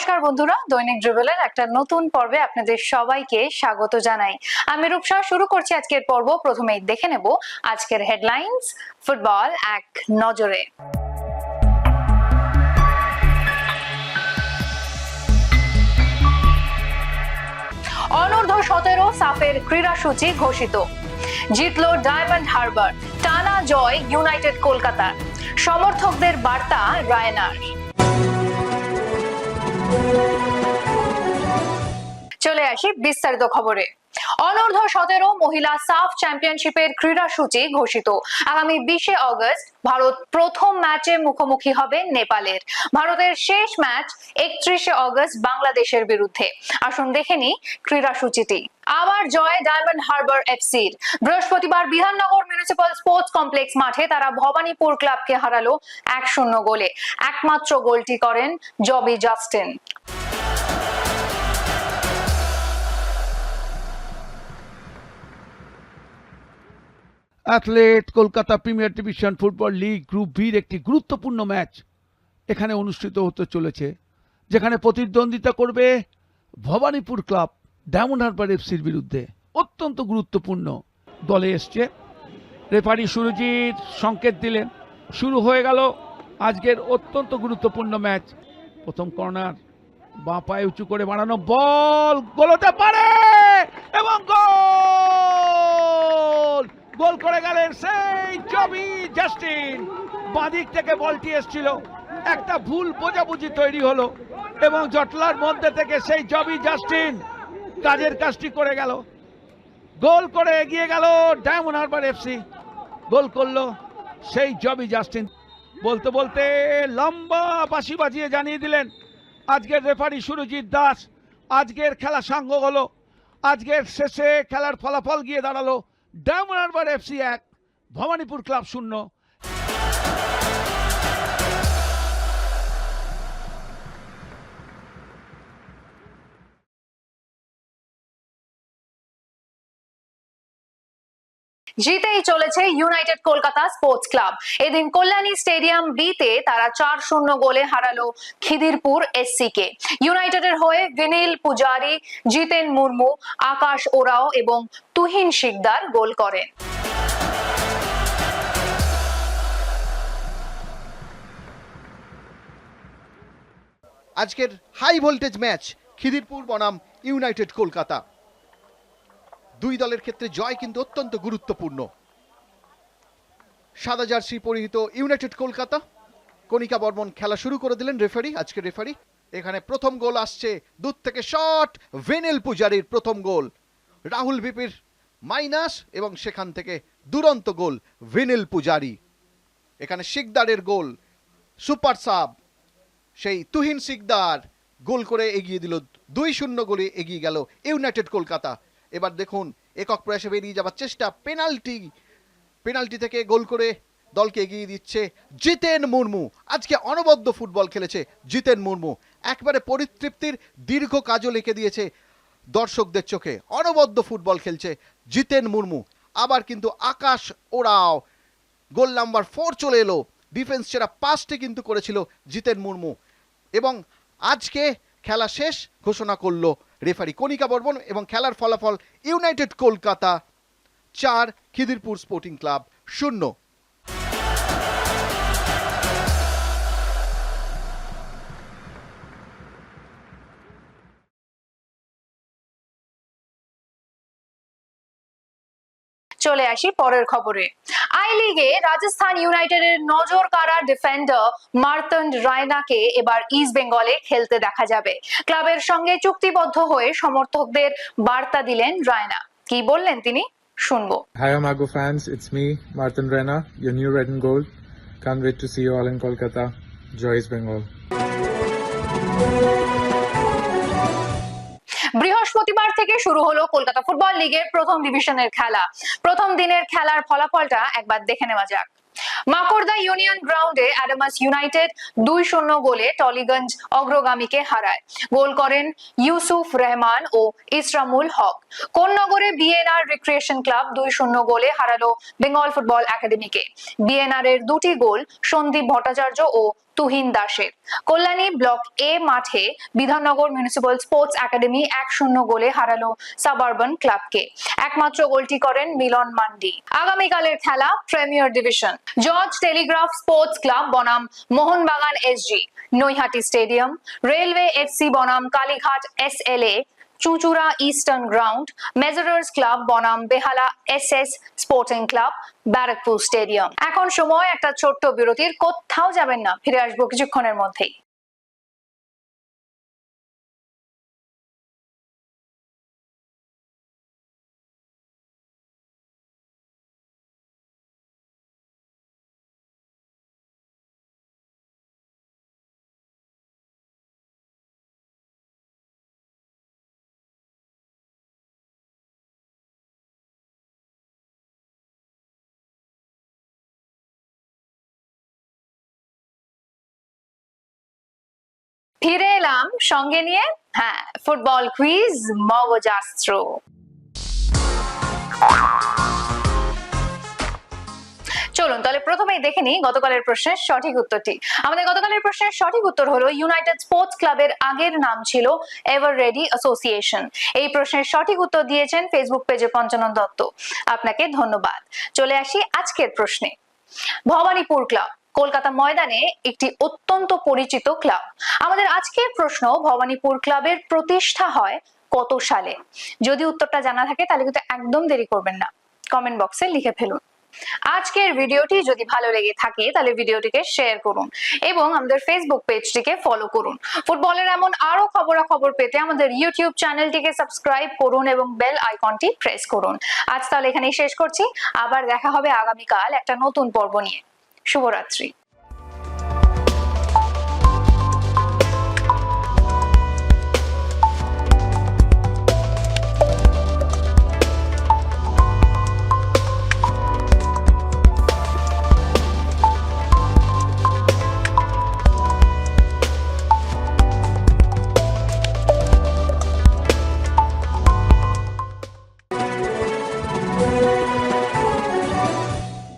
নমস্কার বন্ধুরা, দৈনিক ড্রিবেলের একটা নতুন পর্বে আপনাদের সবাইকে স্বাগত জানাই। আমি রূপসা, শুরু করছি আজকের পর্ব। প্রথমেই দেখে নেব আজকের হেডলাইন্স ফুটবল এক নজরে। অনূর্ধ্ব সতেরো সাফের ক্রীড়াসূচি ঘোষিত। জিতল ডায়মন্ড হারবার, টানা জয় ইউনাইটেড কলকাতার। সমর্থকদের বার্তা রায়নার। চলে আসি বিস্তারিত খবরে। অনূর্ধ্ব সতেরো মহিলা সাফ চ্যাম্পিয়নশিপের ক্রীড়াসূচি ঘোষিত। আগামী বিশে অগস্ট ভারত প্রথম ম্যাচে মুখোমুখি হবে নেপালের। ভারতের শেষ ম্যাচ একত্রিশে অগস্ট বাংলাদেশের বিরুদ্ধে। আসুন দেখে নি ক্রীড়াসূচিটি আবার জয় ডায়মন্ড হারবার এফসির। বৃহস্পতিবার বিধাননগর মিউনিসিপাল স্পোর্টস কমপ্লেক্স মাঠে তারা ভবানীপুর ক্লাবকে হারালো এক শূন্য গোলে। একমাত্র গোলটি করেন Jobby Justin. Athlete Kolkata premier division football league group বির একটি গুরুত্বপূর্ণ ম্যাচ এখানে অনুষ্ঠিত হতে চলেছে, যেখানে প্রতিদ্বন্দ্বিতা করবে ভবানীপুর ক্লাব ডায়মন্ড হারবার এফসির বিরুদ্ধে। অত্যন্ত গুরুত্বপূর্ণ দলে এসছে। রেফারি সুরজিৎ সংকেত দিলেন। শুরু হয়ে গেল আজকের অত্যন্ত গুরুত্বপূর্ণ ম্যাচ। প্রথম কর্নার বাঁ পায়ে উঁচু করে বাড়ানো বল, গোলতে পারে! গোল করে গেলেন সেই জবি জাস্টিন। বাঁদিক থেকে বলটি এসেছিল। একটা ভুল বোঝাবুঝি তৈরি হলো এবং জটলার মধ্যে থেকে সেই জবি জাস্টিন কাজের কাজটি করে গেল। গোল করে এগিয়ে গেল ডায়মন্ড হারবার এফসি গোল করল সেই জবি জাস্টিন। বলতে বলতে লম্বা বাঁশি বাজিয়ে জানিয়ে দিলেন, আজকের রেফারি সুরজিৎ দাস, আজকের খেলা সাঙ্গ হলো, আজকের শেষে খেলার ফলাফল গিয়ে দাঁড়াল ডায়মন্ড এফসি এক ভবানীপুর ক্লাব শূন্য জিতেই চলেছে ইউনাইটেড কলকাতা স্পোর্টস ক্লাব এদিন কল্যাণী স্টেডিয়াম বিতে তারা চার শূন্য গোলে হারালো খিদিরপুর এসসি কে ইউনাইটেডের হয়ে ভিনিল পূজারি, জিতেন মুর্মু, আকাশ ওরাও এবং তুহিন শিকদার গোল করেন। আজকের হাই ভোল্টেজ ম্যাচ খিদিরপুর বনাম ইউনাইটেড কলকাতা। দুই দলের ক্ষেত্রে জয় কিন্তু অত্যন্ত গুরুত্বপূর্ণ। সাদা জার্সি পরিহিত ইউনাইটেড কলকাতা। কণিকা বর্মন খেলা শুরু করে দিলেন রেফারি আজকে রেফারি। এখানে প্রথম গোল আসছে দূর থেকে শট, ভেনেল পূজারির প্রথম গোল। রাহুল ভিপির মাইনাস এবং সেখান থেকে দুরন্ত গোল ভেনেল পূজারি। এখানে শিকদারের গোল, সুপার সাব। সেই তুহিন সিকদার গোল করে এগিয়ে দিল, দুই শূন্য গোলে এগিয়ে গেল ইউনাইটেড কলকাতা। এবার দেখুন, একক প্রয়াসে বেরিয়ে যাবার চেষ্টা, পেনাল্টি পেনাল্টি থেকে গোল করে দলকে এগিয়ে দিচ্ছে জিতেন মুর্মু। আজকে অনবদ্য ফুটবল খেলেছে জিতেন মুর্মু। একবারে পরিতৃপ্তির দীর্ঘ কাজও লিখে দিয়েছে দর্শকদের চোখে। অনবদ্য ফুটবল খেলছে জিতেন মুর্মু। আবার কিন্তু আকাশ ওরাও গোল নাম্বার ফোর চলে এলো। ডিফেন্স সেরা পাঁচটি কিন্তু করেছিল জিতেন মুর্মু। এবং আজকে খেলা শেষ, ঘোষণা করল রেফারি কণিকা বর্মন এবং খেলার ফলাফল ইউনাইটেড কলকাতা চার, খিদিরপুর স্পোর্টিং ক্লাব শূন্য। চলে আসি পরের খবরে আই লিগে রাজস্থান ইউনাইটেডের নজর কাড়া ডিফেন্ডার মার্তন্ড রায়নাকে এবার ইস্ট বেঙ্গলে খেলতে দেখা যাবে ক্লাবের সঙ্গে চুক্তিবদ্ধ হয়ে সমর্থকদের বার্তা দিলেন রায়না কি বললেন তিনি শুনব Hi, Amago fans. It's me, Martin Rena, your new red and gold. Can't wait to see you all in Kolkata. Joy is Bengal. বৃহস্পতিবার থেকে শুরু হলো কলকাতা ফুটবল লিগের প্রথম ডিভিশনের খেলা। প্রথম দিনের খেলার ফলাফলটা একবার দেখে নেওয়া যাক। মাকড়দা ইউনিয়ন গ্রাউন্ডে অ্যাডামাস ইউনাইটেড দুই শূন্য গোলে টলিগঞ্জ অগ্রগামীকে হারায়। গোল করেন ইউসুফ রহমান ও ইসরামুল হক। কোন্নগরে বিএনআর রিক্রিয়েশন ক্লাব দুই শূন্য গোলে হারালো বেঙ্গল ফুটবল একাডেমিকে। বিএনআর এর দুটি গোল সন্দীপ ভট্টাচার্য ও তুহিন দাসের। কল্যাণী ব্লক এ মাঠে বিধাননগর মিউনিসিপাল স্পোর্টস একাডেমি এক শূন্য গোলে হারালো সাবারবান ক্লাবকে। একমাত্র গোলটি করেন মিলন মান্ডি। আগামীকালের খেলা premier division. George Telegraph sports club বনাম Mohun Bagan SG. Naihati stadium. Railway FC বনাম Kalighat S L A Chuchura eastern ground measurers club বনাম Behala S S sporting club Barrackpore stadium এখন সময়, একটা ছোট্ট বিরতির, কোথাও যাবেন না, ফিরে আসব কিছুক্ষণের মধ্যেই। ফিরে এলাম সঙ্গে নিয়ে। হ্যাঁ ফুটবল কুইজ মগজাস্ত্র। চলুন, তাহলে প্রথমেই দেখে নিই গতকালের প্রশ্নের সঠিক উত্তরটি। আমাদের গতকালের প্রশ্নের সঠিক উত্তর হলো ইউনাইটেড স্পোর্টস ক্লাবের আগের নাম ছিল এভার রেডি অ্যাসোসিয়েশন এই প্রশ্নের সঠিক উত্তর দিয়েছেন ফেসবুক পেজে পঞ্চানন দত্ত। আপনাকে ধন্যবাদ। চলে আসি আজকের প্রশ্নে। ভবানীপুর ক্লাব কলকাতা ময়দানে একটি অত্যন্ত পরিচিত ক্লাব। আমাদের আজকের প্রশ্ন, ভবানীপুর ক্লাবের প্রতিষ্ঠা হয় কত সালে? যদি উত্তরটা জানা থাকে, তাহলে কিন্তু একদম দেরি করবেন না। কমেন্ট বক্সে লিখে ফেলুন। আজকের ভিডিওটি যদি ভালো লেগে থাকে, তাহলে ভিডিওটিকে শেয়ার করুন এবং আমাদের ফেসবুক পেজটিকে ফলো করুন। ফুটবলের এমন আরও খবরাখবর পেতে আমাদের ইউটিউব চ্যানেলটিকে সাবস্ক্রাইব করুন এবং বেল আইকনটি প্রেস করুন। আজ তাহলে এখানেই শেষ করছি। আবার দেখা হবে আগামীকাল একটা নতুন পর্ব নিয়ে। শুভরাত্রি।